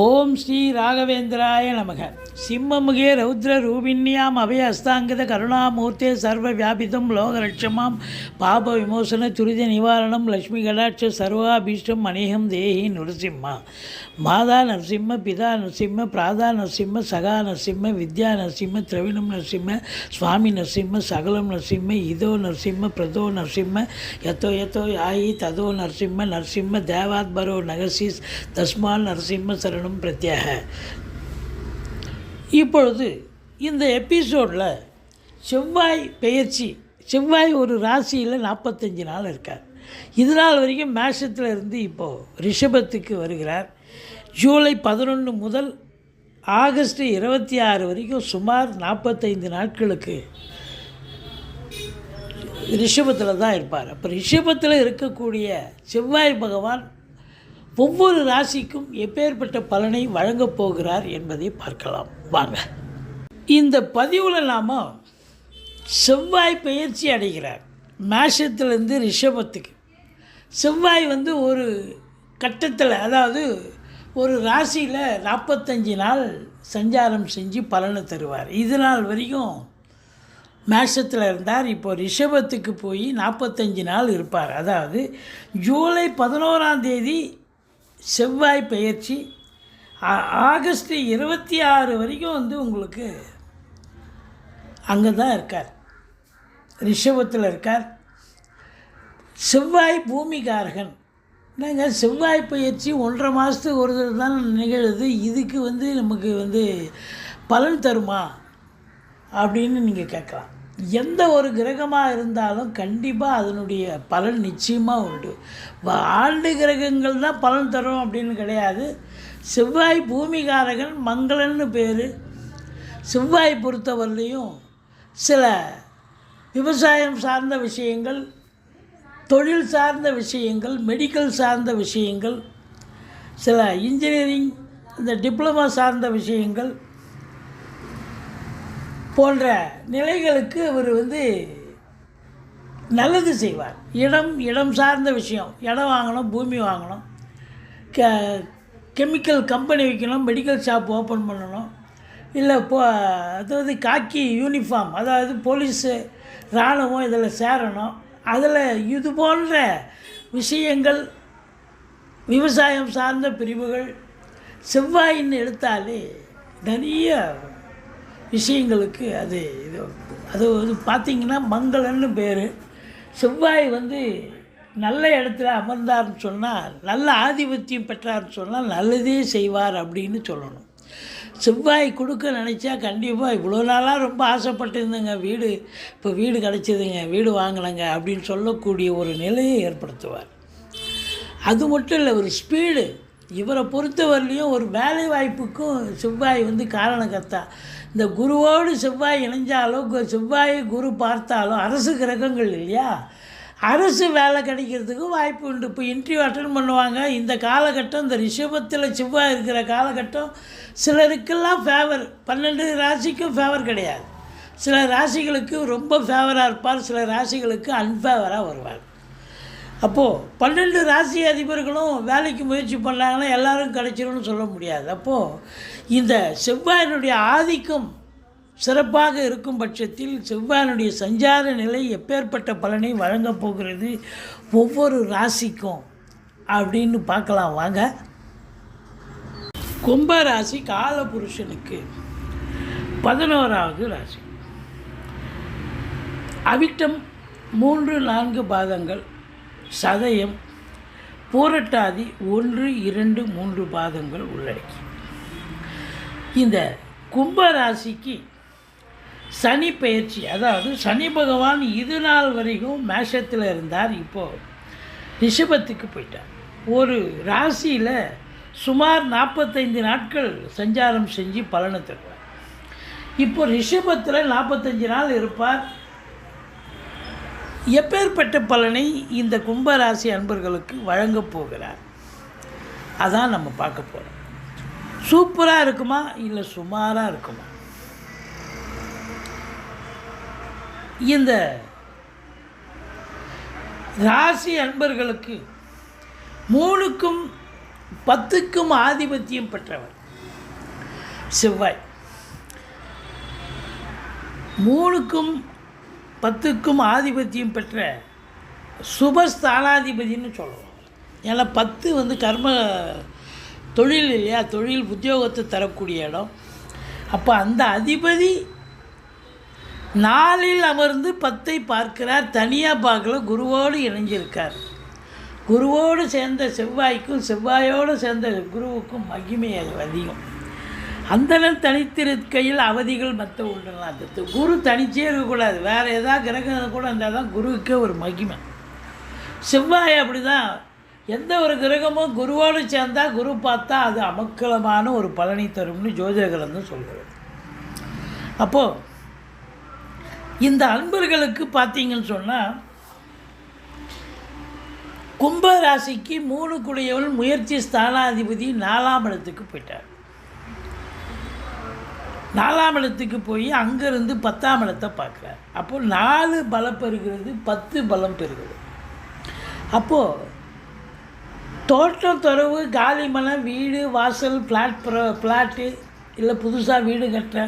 ஓம் ஸ்ரீ ராகவேந்திராய நமக. சிம்மமுகே ரௌத்ர ரூபிண்யாம் அபய அஸ்தாங்கத கருணாமூர்த்தே சர்வ வியாபிதம் லோகலட்சமாம் பாப விமோசன துரித நிவாரணம் லக்ஷ்மி கடாட்ச சர்வாபீஷ்டம் அநேகம் தேஹி நரசிம்மா. மாதா நரசிம்ம பிதா நரசிம்ம பிராதா நரசிம்ம சகா நரசிம்ம வித்யா நரசிம்ம திரவிணம் நரசிம்ம சுவாமி நரசிம்ம சகலம் நரசிம்ம இதோ நரசிம்ம பிரதோ நரசிம்ம யத்தோ யத்தோ யாயி ததோ நரசிம்ம நரசிம்ம தேவாத்பரோ நகசி தஸ்மால் நரசிம்ம சரண சரணம் பிரத்யாக. இப்பொழுது இந்த எபிசோடில் செவ்வாய் பெயர்ச்சி செவ்வாய் ஒரு ராசியில் நாற்பத்தஞ்சு நாள் இருக்கார். இது நாள் வரைக்கும் மேஷத்தில் இருந்து இப்போது ரிஷபத்துக்கு வருகிறார். ஜூலை பதினொன்று முதல் ஆகஸ்ட் இருபத்தி ஆறு வரைக்கும் சுமார் நாற்பத்தைந்து நாட்களுக்கு ரிஷபத்தில் தான் இருப்பார். அப்போ ரிஷபத்தில் இருக்கக்கூடிய செவ்வாய் பகவான் ஒவ்வொரு ராசிக்கும் எப்பேற்பட்ட பலனை வழங்கப் போகிறார் என்பதை பார்க்கலாம். வாங்க. இந்த பதிவில் நாம் செவ்வாய் பயிற்சி அடைகிறார். மேஷத்துலேருந்து ரிஷபத்துக்கு. செவ்வாய் வந்து ஒரு கட்டத்தில் அதாவது ஒரு ராசியில் நாற்பத்தஞ்சு நாள் சஞ்சாரம் செஞ்சு பலனை தருவார். இது நாள் வரைக்கும் மேஷத்தில் இருந்தார். இப்போ ரிஷபத்துக்கு போய் நாற்பத்தஞ்சு நாள் இருப்பார். அதாவது ஜூலை பதினோராம் தேதி செவ்வாய் பயிற்சி ஆ- ஆகஸ்ட் இருபத்தி ஆறு வரைக்கும் வந்து உங்களுக்கு அங்கே தான் இருக்கார். ரிஷபத்தில் இருக்கார். செவ்வாய் பூமிகாரகன். என்னங்க செவ்வாய் பயிற்சி ஒன்றரை மாதத்துக்கு ஒரு தடவை தான் நிகழுது. இதுக்கு வந்து நமக்கு வந்து பலன் தருமா அப்படின்னு நீங்கள் கேட்கலாம். எந்த ஒரு கிரகமாக இருந்தாலும் கண்டிப்பாக அதனுடைய பலன் நிச்சயமாக உண்டு. ஆண்டு கிரகங்கள் தான் பலன் தரும் அப்படின்னு கிடையாது. செவ்வாய் பூமிகாரகன் மங்களன்னு பேர். செவ்வாய் பொறுத்தவரையிலையும் சில விவசாயம் சார்ந்த விஷயங்கள் தொழில் சார்ந்த விஷயங்கள் மெடிக்கல் சார்ந்த விஷயங்கள் சில இன்ஜினியரிங் இந்த டிப்ளமா சார்ந்த விஷயங்கள் போன்ற நிலைகளுக்கு அவர் வந்து நல்லது செய்வார். இடம் இடம் சார்ந்த விஷயம். இடம் வாங்கணும் பூமி வாங்கணும். க கெமிக்கல் கம்பெனி வைக்கணும் மெடிக்கல் ஷாப் ஓப்பன் பண்ணணும். இல்லை இப்போ அதாவது காக்கி யூனிஃபார்ம் அதாவது போலீஸு இராணுவம் இதில் சேரணும். அதில் இது போன்ற விஷயங்கள் விவசாயம் சார்ந்த பிரிவுகள் செவ்வாயின்னு எடுத்தாலே நிறைய விஷயங்களுக்கு அது இது அது வந்து பார்த்திங்கன்னா மங்களன்னு பேர். செவ்வாய் வந்து நல்ல இடத்துல அமர்ந்தார்னு சொன்னால் நல்ல ஆதிபத்தியம் பெற்றார்னு சொன்னால் நல்லதே செய்வார் அப்படின்னு சொல்லணும். செவ்வாய் கொடுக்க நினச்சா கண்டிப்பாக இவ்வளோ நாளாக ரொம்ப ஆசைப்பட்டிருந்தேங்க வீடு. இப்போ வீடு கிடச்சிதுங்க வீடு வாங்கினங்க அப்படின்னு சொல்லக்கூடிய ஒரு நிலையை ஏற்படுத்துவார். அது மட்டும் இல்லை ஒரு ஸ்பீடு இவரை பொறுத்தவரையிலையும் ஒரு வேலை வாய்ப்புக்கும் செவ்வாய் வந்து காரணக்கர்த்தா இந்த குருவோடு செவ்வாய் இணைஞ்சாலோ கு- குரு பார்த்தாலோ அரசு கிரகங்கள் இல்லையா? அரசு வேலை கிடைக்கிறதுக்கும் வாய்ப்பு உண்டு. இப்போ இன்டர்வியூ அட்டன் பண்ணுவாங்க. இந்த காலகட்டம் இந்த ரிஷபத்தில் செவ்வாய் இருக்கிற காலகட்டம் சிலருக்கெல்லாம் ஃபேவர் பன்னெண்டு ராசிக்கும் ஃபேவர் கிடையாது. சில ராசிகளுக்கு ரொம்ப ஃபேவராக இருப்பார் சில ராசிகளுக்கு அன்ஃபேவராக வருவார். அப்போது பன்னெண்டு ராசி அதிபர்களும் வேலைக்கு முயற்சி பண்ணாங்கன்னா எல்லாரும் கிடைச்சிரும்னு சொல்ல முடியாது. அப்போது இந்த செவ்வாயினுடைய ஆதிக்கம் சிறப்பாக இருக்கும் பட்சத்தில் செவ்வாயினுடைய சஞ்சார நிலை எப்பேற்பட்ட பலனை வழங்கப் போகிறது ஒவ்வொரு ராசிக்கும் அப்படின்னு பார்க்கலாம். வாங்க. கும்ப ராசி காலபுருஷனுக்கு பதினோராவது ராசி. அவிட்டம் மூன்று நான்கு பாதங்கள். சதயம் பூரட்டாதி ஒன்று இரண்டு மூன்று பாதங்கள் உள்ளடக்கி. இந்த கும்ப ராசிக்கு சனி பெயர்ச்சி அதாவது சனி பகவான் இது நாள் வரைக்கும் மேஷத்தில் இருந்தார். இப்போது ரிஷபத்துக்கு போயிட்டார். ஒரு ராசியில் சுமார் நாற்பத்தைந்து நாட்கள் சஞ்சாரம் செஞ்சு பலனை தருவார். இப்போ ரிஷபத்தில் நாற்பத்தஞ்சு நாள் இருப்பார். எப்பேற்பட்ட பலனை இந்த கும்பராசி அன்பர்களுக்கு வழங்கப் போகிறார்? அதான் நம்ம பார்க்க போகிறோம் சூப்பராக இருக்குமா? இல்லை சுமாராக இருக்குமா? இந்த ராசி அன்பர்களுக்கு மூணுக்கும் பத்துக்கும் ஆதிபத்தியம் பெற்றவர் செவ்வாய். மூணுக்கும் பத்துக்கும் ஆதிபத்தியம் பெற்ற சுபஸ்தானாதிபதினு சொல்லுவோம் ஏன்னா பத்து வந்து கர்ம தொழில் இல்லையா? தொழில் உத்தியோகத்தை தரக்கூடிய இடம். அப்போ அந்த அதிபதி நாளில் அமர்ந்து பத்தை பார்க்கிறார். தனியாக பார்க்கல குருவோடு இணைஞ்சிருக்கார். குருவோடு சேர்ந்த செவ்வாய்க்கும் செவ்வாயோடு சேர்ந்த குருவுக்கும் மகிமை அது அதிகம். அந்தனர் தனித்திருக்கையில் அவதிகள் மற்ற உள்ளன அது குரு தனிச்சே இருக்கக்கூடாது. வேறு ஏதாவது கிரகம் கூட இருந்தால் தான் குருவுக்கே ஒரு மகிமை. செவ்வாய் அப்படி தான் எந்த ஒரு கிரகமும் குருவோடு சேர்ந்தால் குரு பார்த்தா அது அமக்கலமான ஒரு பலனை தரும்னு ஜோதிட சொல்கிறது அப்போது இந்த அன்பர்களுக்கு பார்த்தீங்கன்னு சொன்னால் கும்ப ராசிக்கு மூணு குடையவள் முயற்சி ஸ்தானாதிபதி நாலாம் இடத்துக்கு போயிட்டார். நாலாம் இடத்துக்கு போய் அங்கேருந்து பத்தாம் இடத்தை பார்க்குறார். அப்போது நாலு பலம் பெறுகிறது பத்து பலம் பெறுகிறது. அப்போது தோட்டம் துறவு காலி மலம் வீடு வாசல் ஃப்ளாட் ப்ரோ ஃப்ளாட்டு இல்லை புதுசாக வீடு கட்ட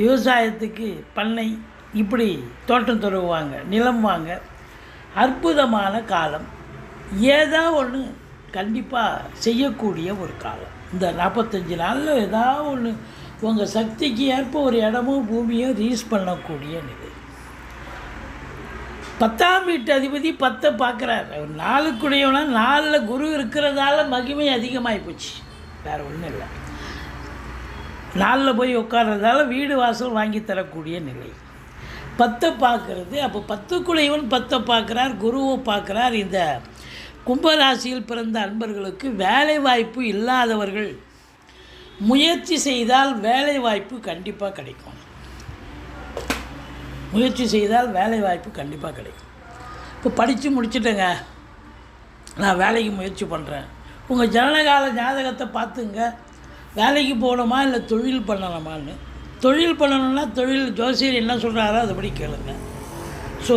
விவசாயத்துக்கு பண்ணை இப்படி தோட்டம் துறவு வாங்க நிலம் வாங்க அற்புதமான காலம். ஏதோ ஒன்று கண்டிப்பாக செய்யக்கூடிய ஒரு காலம். இந்த நாற்பத்தஞ்சு நாளில் ஏதாவது ஒன்று உங்கள் சக்திக்கு ஏற்ப ஒரு இடமும் பூமியும் ரீஸ் பண்ணக்கூடிய நிலை. பத்தாம் வீட்டு அதிபதி பத்தை பார்க்குறார். அவர் நாலுக்குடையவனா நாலில் குரு இருக்கிறதால மகிமை அதிகமாகி போச்சு. வேறு ஒன்றும் இல்லை. நாளில் போய் உட்கார்றதால வீடு வாசல் வாங்கி தரக்கூடிய நிலை. பத்தை பார்க்கறது அப்போ பத்துக்குடையவன் பத்தை பார்க்குறார் குருவை பார்க்குறார். இந்த கும்பராசியில் பிறந்த அன்பர்களுக்கு வேலை வாய்ப்பு இல்லாதவர்கள் முயற்சி செய்தால் வேலை வாய்ப்பு கண்டிப்பாக கிடைக்கும். முயற்சி செய்தால் வேலை வாய்ப்பு கண்டிப்பாக கிடைக்கும். இப்போ படித்து முடிச்சிட்டேங்க. நான் வேலைக்கு முயற்சி பண்ணுறேன் உங்கள் ஜனனகால ஜாதகத்தை பார்த்துங்க. வேலைக்கு போகணுமா இல்லை தொழில் பண்ணணுமான்னு. தொழில் பண்ணணும்னா தொழில் ஜோசியர் என்ன சொல்கிறாரோ அதுபடி கேளுங்க. ஸோ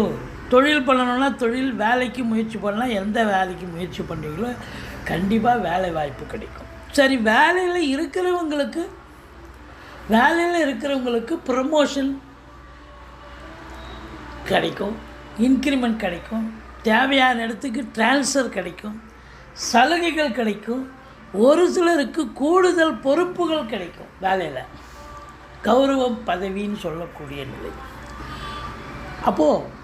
தொழில் பண்ணணும்னா தொழில் வேலைக்கு முயற்சி பண்ணலாம். எந்த வேலைக்கு முயற்சி பண்ணுறீங்களோ கண்டிப்பாக வேலை வாய்ப்பு கிடைக்கும். சரி வேலையில் இருக்கிறவங்களுக்கு வேலையில் இருக்கிறவங்களுக்கு ப்ரமோஷன் கிடைக்கும் இன்க்ரிமெண்ட் கிடைக்கும் தேவையான இடத்துக்கு ட்ரான்ஸ்ஃபர் கிடைக்கும் சலுகைகள் கிடைக்கும் ஒரு சிலருக்கு கூடுதல் பொறுப்புகள் கிடைக்கும் வேலையில். கௌரவம் பதவின்னு சொல்லக்கூடிய நிலை. அப்போது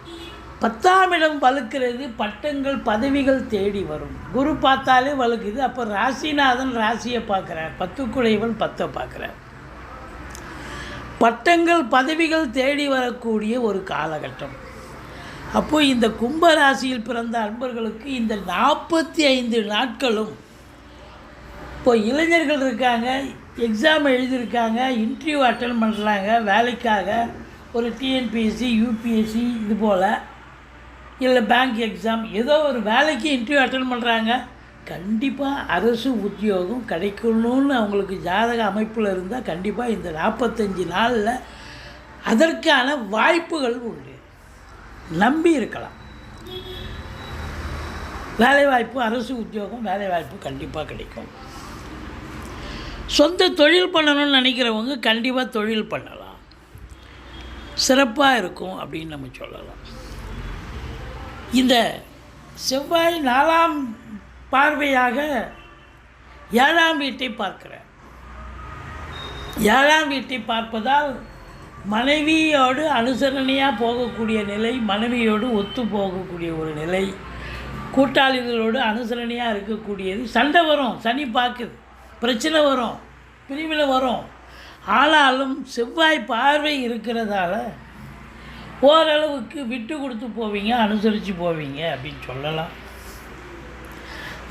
பத்தாம் இடம் வலுக்கிறது பட்டங்கள் பதவிகள் தேடி வரும். குரு பார்த்தாலே வலுக்குது. அப்போ ராசிநாதன் ராசியை பார்க்குறார். பத்துக்குடையவன் பத்தை பார்க்குறார். பட்டங்கள் பதவிகள் தேடி வரக்கூடிய ஒரு காலகட்டம். அப்போது இந்த கும்ப ராசியில் பிறந்த அன்பர்களுக்கு இந்த நாற்பத்தி ஐந்து நாட்களும் இப்போ இளைஞர்கள் இருக்காங்க எக்ஸாம் எழுதியிருக்காங்க இன்டர்வியூ அட்டன் பண்ணுறாங்க வேலைக்காக ஒரு டிஎன்பிஎஸ்சி யூபிஎஸ்சி இது போல் இல்லை பேங்க் எக்ஸாம் ஏதோ ஒரு வேலைக்கு இன்டர்வியூ அட்டன் பண்ணுறாங்க கண்டிப்பாக அரசு உத்தியோகம் கிடைக்கணும்னு அவங்களுக்கு ஜாதக அமைப்பில் இருந்தால் கண்டிப்பாக இந்த நாற்பத்தஞ்சு நாளில் அதற்கான வாய்ப்புகள் உண்டு. நம்பி இருக்கலாம். வேலைவாய்ப்பு அரசு உத்தியோகம் வேலைவாய்ப்பு கண்டிப்பாக கிடைக்கும். சொந்த தொழில் பண்ணணும்னு நினைக்கிறவங்க கண்டிப்பாக தொழில் பண்ணலாம். சிறப்பாக இருக்கும் அப்படின்னு நம்ம சொல்லலாம். இந்த செவ்வாய் நாலாம் பார்வையாக ஏழாம் வீட்டை பார்க்கிறார். ஏழாம் வீட்டை பார்ப்பதால் மனைவியோடு அனுசரணையாக போகக்கூடிய நிலை மனைவியோடு ஒத்து போகக்கூடிய ஒரு நிலை கூட்டாளிகளோடு அனுசரணையாக இருக்கக்கூடியது. சண்டை வரும் சனி பார்க்குது பிரச்சனை வரும் பிரிவில் வரும். ஆனாலும் செவ்வாய் பார்வை இருக்கிறதால ஓரளவுக்கு விட்டு கொடுத்து போவீங்க அனுசரித்து போவீங்க அப்படின்னு சொல்லலாம்.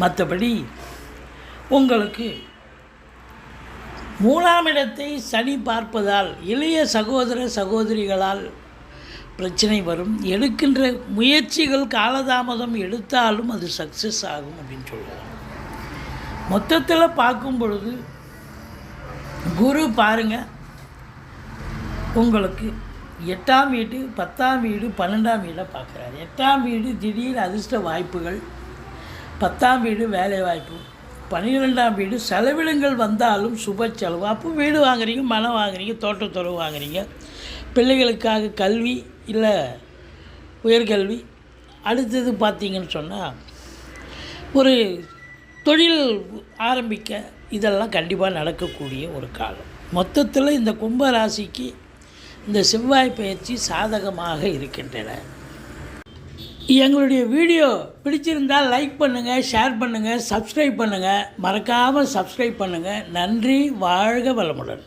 மற்றபடி உங்களுக்கு மூணாம் இடத்தை சனி பார்ப்பதால் இளைய சகோதர சகோதரிகளால் பிரச்சனை வரும். எடுக்கின்ற முயற்சிகள் காலதாமதம் எடுத்தாலும் அது சக்ஸஸ் ஆகும் அப்படின்னு சொல்லலாம் மொத்தத்தில் பார்க்கும் பொழுது குரு பாருங்கள் உங்களுக்கு எட்டாம் வீடு பத்தாம் வீடு பன்னெண்டாம் வீடை பார்க்குறாரு எட்டாம் வீடு திடீர் அதிர்ஷ்ட வாய்ப்புகள். பத்தாம் வீடு வேலை வாய்ப்பு. பன்னிரெண்டாம் வீடு செலவினங்கள் வந்தாலும் சுப செலவு. அப்போ வீடு வாங்குறீங்க மனம் வாங்குறீங்க தோட்டத்துறவு வாங்குறீங்க. பிள்ளைகளுக்காக கல்வி இல்லை உயர்கல்வி அடுத்தது பார்த்தீங்கன்னு சொன்னால் ஒரு தொழில் ஆரம்பிக்க இதெல்லாம் கண்டிப்பாக நடக்கக்கூடிய ஒரு காலம். மொத்தத்தில் இந்த கும்ப ராசிக்கு இந்த செவ்வாய் பயிற்சி சாதகமாக இருக்கின்றன. எங்களுடைய வீடியோ பிடிச்சிருந்தால் லைக் பண்ணுங்கள் ஷேர் பண்ணுங்கள் சப்ஸ்கிரைப் பண்ணுங்கள் மறக்காமல் சப்ஸ்கிரைப் பண்ணுங்கள் நன்றி வாழ்க வளமுடன்.